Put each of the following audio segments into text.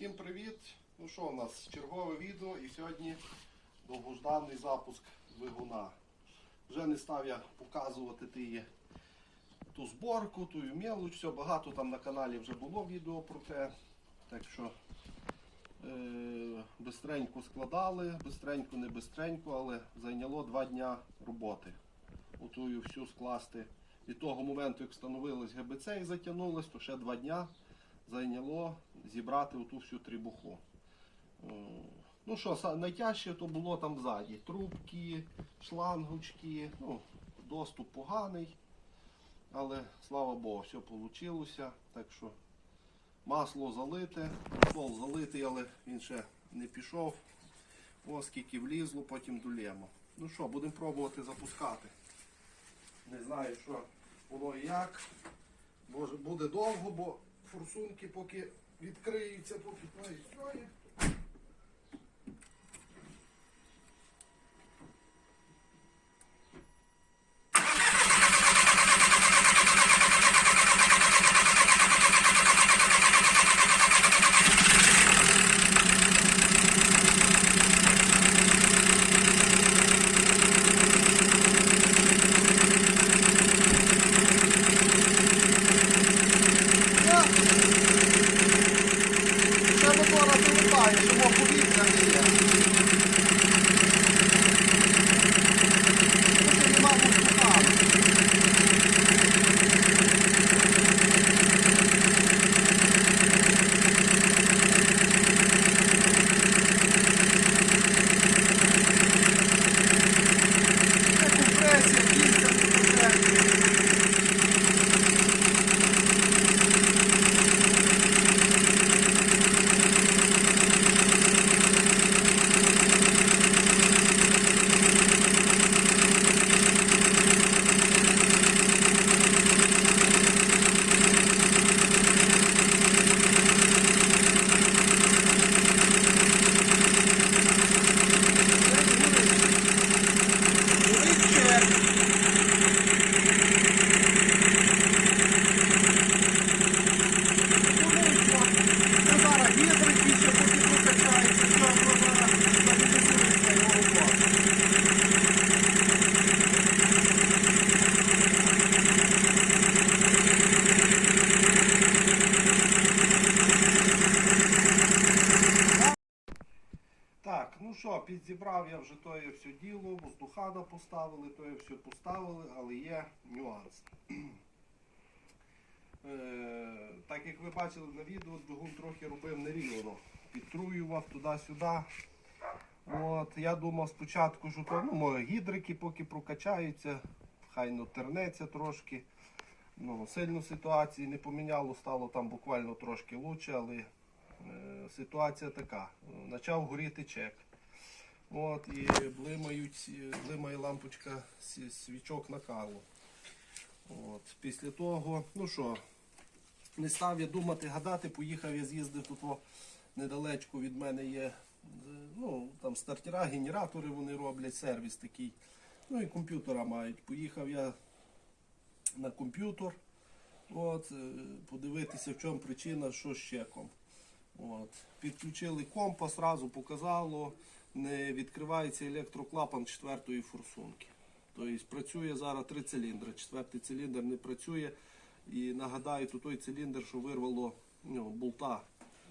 Всім привіт! Ну що у нас чергове відео і сьогодні довгожданий запуск двигуна. Вже не став я показувати ті, ту зборку, ту мелоч, все багато там на каналі вже було відео про те. Так що е, бистренько складали, бистренько, не бистренько, але зайняло два дня роботи. Отую всю скласти. Від того моменту, як встановилось ГБЦ і затягнулось, то ще два дня зайняло зібрати оту всю трібуху. Е, Ну що, найтяжче то було там ззаді. Трубки, шлангочки, ну, доступ поганий. Але слава Богу, все вийшло. Так що масло залите, пол залитий, але він ще не пішов. Ось скільки влізло, потім дулємо. Ну що, будемо пробувати запускати. Не знаю, що воно і як. Може буде довго, бо форсунки поки відкриються, поки поїздять. Ще мотора вимикає, щоб повітря не є. Тут нема воздуха. Це компресія, кільця не компресія. Так, ну що, підзібрав я вже тоє все діло, воздухана поставили, тоє все поставили, але є нюанс. Е, так як ви бачили на відео, двигун трохи робив нерівно. Підтруював туди-сюди. От, я думав спочатку, що то ну, може, гідрики поки прокачаються, хай ну, тернеться трошки. Ну, сильно ситуації не поміняло, стало там буквально трошки краще, але е, ситуація така. Почав горіти чек. От, і блимають, блимає лампочка свічок накалу. От, після того, ну що, не став я думати, гадати, поїхав я з'їздив тут недалечко від мене є е, ну, там стартера, генератори вони роблять, сервіс такий. Ну і комп'ютера мають. Поїхав я на комп'ютер, от, е, подивитися, в чому причина, що з чеком. От. Підключили компа, одразу показало, не відкривається електроклапан четвертої форсунки. Тобто працює зараз три циліндри. Четвертий циліндр не працює. І нагадаю, то той циліндр, що вирвало ну, болта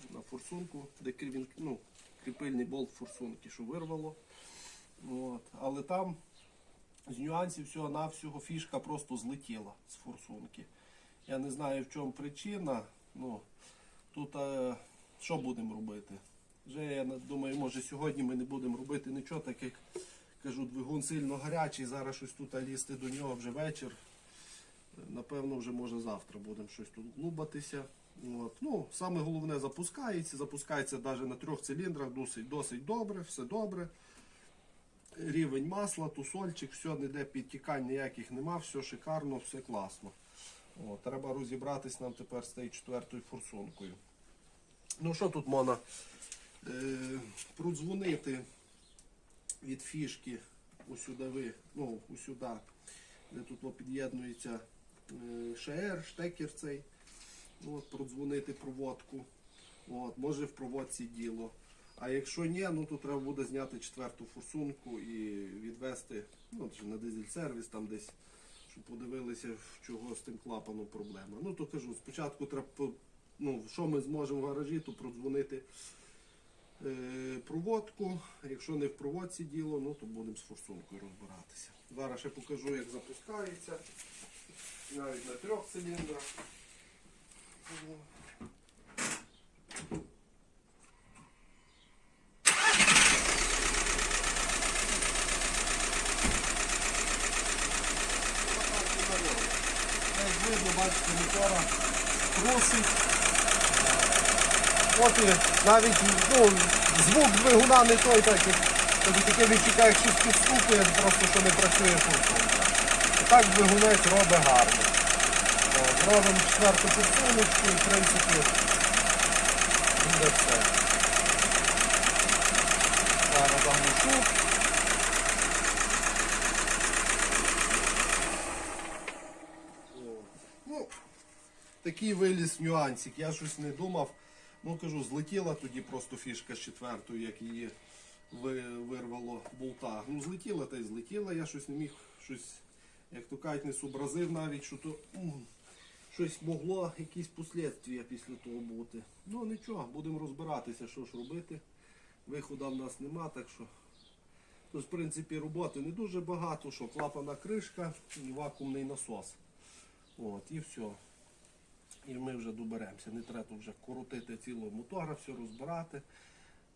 на форсунку, де ну, кріпильний болт форсунки, що вирвало. От. Але там з нюансів всього-навсього фішка просто злетіла з форсунки. Я не знаю, в чому причина. Ну, тут е, що будемо робити? Вже я думаю, може сьогодні ми не будемо робити нічого, так як кажу, двигун сильно гарячий, зараз щось тут лізти до нього вже вечір. Е, Напевно, вже може завтра будемо щось тут глубатися. От. Ну, саме головне запускається. Запускається навіть на трьох циліндрах досить, досить добре, все добре. Рівень масла, тусольчик, все, ніде підтікань ніяких нема, все шикарно, все класно. От, треба розібратись нам тепер з тією четвертою форсункою. Ну що тут можна е, продзвонити від фішки усюди, ну, усюди, де тут під'єднується е, ШР, штекер цей. От, продзвонити проводку. От, може в проводці діло. А якщо ні, ну то треба буде зняти четверту форсунку і відвести ну, на дизель-сервіс там десь, щоб подивилися, в чого з тим клапаном проблема. Ну то кажу, спочатку треба, ну, що ми зможемо в гаражі, то продзвонити е, проводку. Якщо не в проводці діло, ну то будемо з форсункою розбиратися. Зараз ще покажу, як запускається. Навіть на трьох циліндрах. Видно, бачите, мотора трусить. От навіть ну, звук двигуна не той, так тобі таке відчуття, як щось підстукує, просто що не працює форсунка. Так двигунець робить гарно. Робимо четверту форсуночку і в принципі буде все. Зараз заглушу. Ну, такий виліз нюансик. Я щось не думав. Ну кажу, злетіла тоді просто фішка з четвертої, як її вирвало болта. Ну злетіла та й злетіла, я щось не міг, щось, як то кажуть, не зобразив навіть, що то щось могло, якісь послідствия після того бути. Ну нічого, будемо розбиратися, що ж робити. Виходу в нас нема, так що. Тут, в принципі, роботи не дуже багато, що клапана кришка і вакуумний насос. От, і все. І ми вже доберемося. Не треба вже коротити цілого мотора, все розбирати.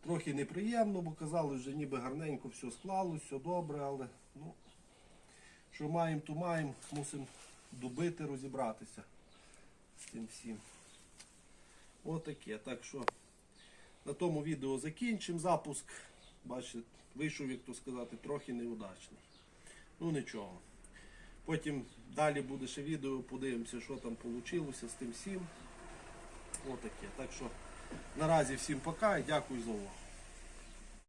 Трохи неприємно, бо казали, вже ніби гарненько все склалось, все добре, але ну, що маємо, то маємо, мусимо добити, розібратися з цим всім. Отаке. Так що на тому відео закінчимо. Запуск, бачите, вийшов, як то сказати, трохи неудачний. Ну нічого. Потім далі буде ще відео, подивимося, що там вийшло з тим всім. Отаке. Так що наразі всім пока і дякую за увагу.